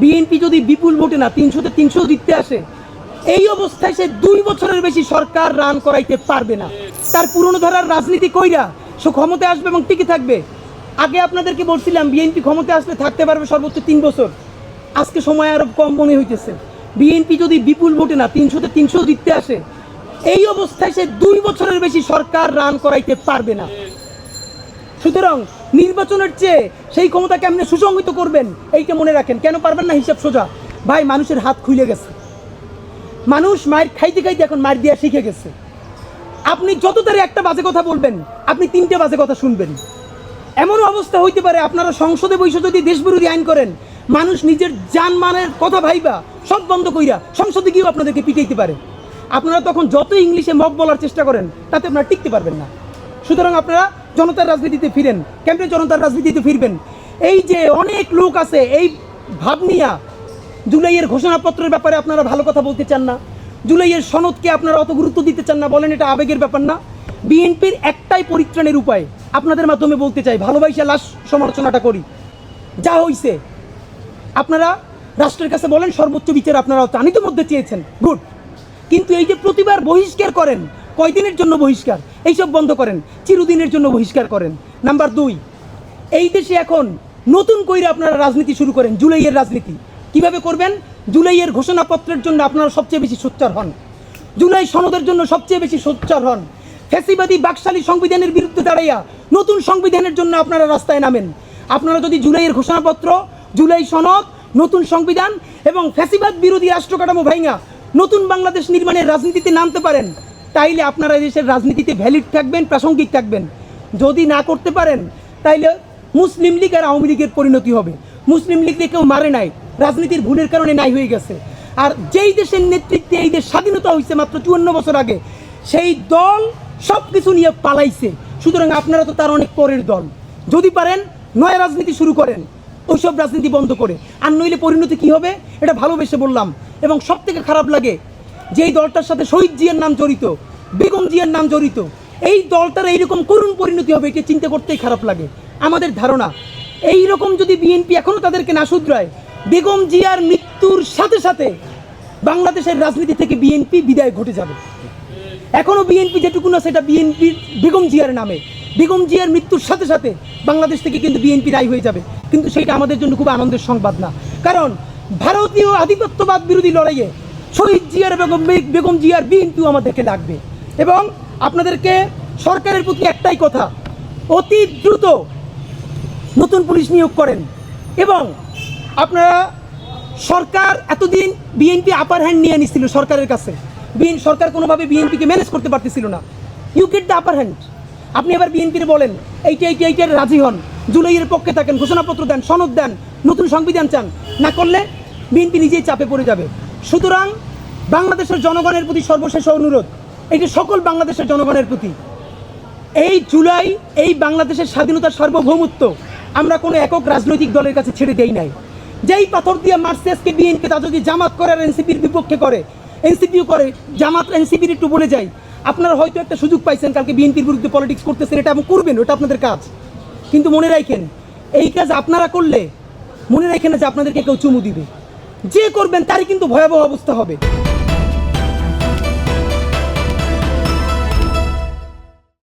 BNP যদি বিপুল ভোটে না, তিনশোতে তিনশো জিততে আসে, এই অবস্থায় সে দুই বছরের বেশি সরকার রান করাইতে পারবে না। তার পুরনো ধরার রাজনীতি কইরা সে ক্ষমতায় আসবে এবং টিকে থাকবে। আগে আপনাদেরকে বলছিলাম, বিএনপি ক্ষমতায় আসলে থাকতে পারবে সর্বোচ্চ তিন বছর। আজকে সময় আরও কম মনে হইতেছে। বিএনপি যদি বিপুল ভোটে না, তিনশোতে তিনশো জিততে আসে, এই অবস্থায় সে দুই বছরের বেশি সরকার রান করাইতে পারবে না। সুতরাং নির্বাচনের চেয়ে সেই ক্ষমতা কেমনে সুসংহিত করবেন, এইটা মনে রাখেন। কেন পারবেন না হিসাব সোজা? ভাই, মানুষের হাত খুলে গেছে। মানুষ মায়ের খাইতে খাইতে এখন মার দিয়া শিখে গেছে। আপনি যত তারে একটা বাজে কথা বলবেন, আপনি তিনটে বাজে কথা শুনবেন। এমন অবস্থা হইতে পারে, আপনারা সংসদে বসে যদি দেশবিরোধী আইন করেন, মানুষ নিজের জানমানের কথা ভাইবা, সব বন্ধ কইরা সংসদে গিয়েও আপনাদেরকে পিটাইতে পারে। আপনারা তখন যত ইংলিশে মগ বলার চেষ্টা করেন, তাতে আপনারা টিকতে পারবেন না। সুতরাং আপনারা জনতার রাজনীতিতে ফিরেন কেমনে জনতার রাজনীতিতে ফিরবেন। এই যে অনেক লোক আছে, এই ভাবনিয়া জুলাইয়ের ঘোষণাপত্রের ব্যাপারে আপনারা ভালো কথা বলতে চান না। জুলাইয়ের সনদকে আপনারা অত গুরুত্ব দিতে চান না, বলেন এটা আবেগের ব্যাপার না। বিএনপির একটাই পরিত্রাণের উপায় আপনাদের মাধ্যমে বলতে চাই, ভালোবাসা লাশ সমালোচনাটা করি। যা হইছে, আপনারা রাষ্ট্রের কাছে বলেন সর্বোচ্চ বিচার আপনারা চানিত মধ্যে চেয়েছেন, গুড। কিন্তু এই যে প্রতিবার বহিষ্কার করেন কয়দিনের জন্য বহিষ্কার? এইসব বন্ধ করেন, চিরদিনের জন্য বহিষ্কার করেন। নাম্বার দুই, এই দেশে এখন নতুন কইরে আপনারা রাজনীতি শুরু করেন, জুলাইয়ের রাজনীতি। কীভাবে করবেন? জুলাইয়ের ঘোষণাপত্রের জন্য আপনারা সবচেয়ে বেশি সোচ্চার হন। জুলাই সনদের জন্য সবচেয়ে বেশি সোচ্চার হন। ফ্যাসিবাদী বাকশালী সংবিধানের বিরুদ্ধে দাঁড়াইয়া নতুন সংবিধানের জন্য আপনারা রাস্তায় নামেন। আপনারা যদি জুলাইয়ের ঘোষণাপত্র, জুলাই সনদ, নতুন সংবিধান এবং ফ্যাসিবাদ বিরোধী রাষ্ট্র কাঠামো ভাইঙা নতুন বাংলাদেশ নির্মাণের রাজনীতিতে নামতে পারেন তাইলে আপনারা দেশের রাজনীতিতে ভ্যালিড থাকবেন, প্রাসঙ্গিক থাকবেন। যদি না করতে পারেন, তাইলে মুসলিম লীগ আর আওয়ামী লীগের পরিণতি হবে। মুসলিম লীগকে কেউ মারে নাই, রাজনীতির ভুলের কারণে নাই হয়ে গেছে। আর যেই দেশের নেতৃত্বে এই দেশ স্বাধীনতা হয়েছে মাত্র চুয়ান্ন বছর আগে, সেই দল সব কিছু নিয়ে পালাইছে। সুতরাং আপনারা তো তার অনেক পরের দল। যদি পারেন, নয়া রাজনীতি শুরু করেন, ওইসব রাজনীতি বন্ধ করে। আর নইলে পরিণতি কি হবে? এটা ভালোবেসে বললাম। এবং সব থেকে খারাপ লাগে যেই দলটার সাথে শহীদ জিয়ার নাম জড়িত, বেগম জিয়ার নাম জড়িত, এই দলটার এইরকম করুণ পরিণতি হবে এটা চিন্তা করতেই খারাপ লাগে। আমাদের ধারণা এই রকম যদি বিএনপি এখনও তাদেরকে না শুধরায়, বেগম জিয়ার মৃত্যুর সাথে সাথে বাংলাদেশের রাজনীতি থেকে বিএনপি বিদায় ঘটে যাবে। এখনও বিএনপি যেটুকু না, সেটা বিএনপির বেগম জিয়ার নামে। বেগম জিয়ার মৃত্যুর সাথে সাথে বাংলাদেশ থেকে কিন্তু বিএনপি রায় হয়ে যাবে। কিন্তু সেটা আমাদের জন্য খুব আনন্দের সংবাদ না। কারণ ভারতীয় আধিপত্যবাদ বিরোধী লড়াইয়ে শহীদ জিয়ার বেগম বেগম জিয়ার বিএনপিও আমাদেরকে লাগবে। এবং আপনাদেরকে সরকারের প্রতি একটাই কথা, অতি দ্রুত নতুন পুলিশ নিয়োগ করেন। এবং আপনারা সরকার এতদিন বিএনপি আপার হ্যান্ড নিয়ে নিচ্ছিল সরকারের কাছে। বিএন সরকার কোনোভাবে বিএনপিকে ম্যানেজ করতে পারতেছিল না। You get the upper hand আপনি এবার বিএনপির বলেন, এইটা এইটা এইটার রাজি হন। জুলাইয়ের পক্ষে থাকেন, ঘোষণাপত্র দেন, সনদ দেন, নতুন সংবিধান চান। না করলে বিএনপি নিজেই চাপে পড়ে যাবে। সুতরাং বাংলাদেশের জনগণের প্রতি সর্বশেষ অনুরোধ এটি সকল বাংলাদেশের জনগণের প্রতি, এই জুলাই, এই বাংলাদেশের স্বাধীনতার সার্বভৌমত্ব আমরা কোনো একক রাজনৈতিক দলের কাছে ছেড়ে দেই নাই। যেই পাথর দিয়ে মারছে আজকে বিএনপি, তা যদি জামাত করে আর এনসিপির বিপক্ষে করে, এনসিপিও করে, জামাত এনসিপির একটু বলে যাই, আপনারা হয়তো একটা সুযোগ পাইছেন কালকে বিএনপির বিরুদ্ধে পলিটিক্স করতেছেন, এটা এবং করবেন, ওটা আপনাদের কাজ। কিন্তু মনে রাখেন, এই কাজ আপনারা করলে, মনে রাখেন না যে আপনাদেরকে কেউ চুমু দিবে। যে করবেন তারই কিন্তু ভয়াবহ অবস্থা হবে।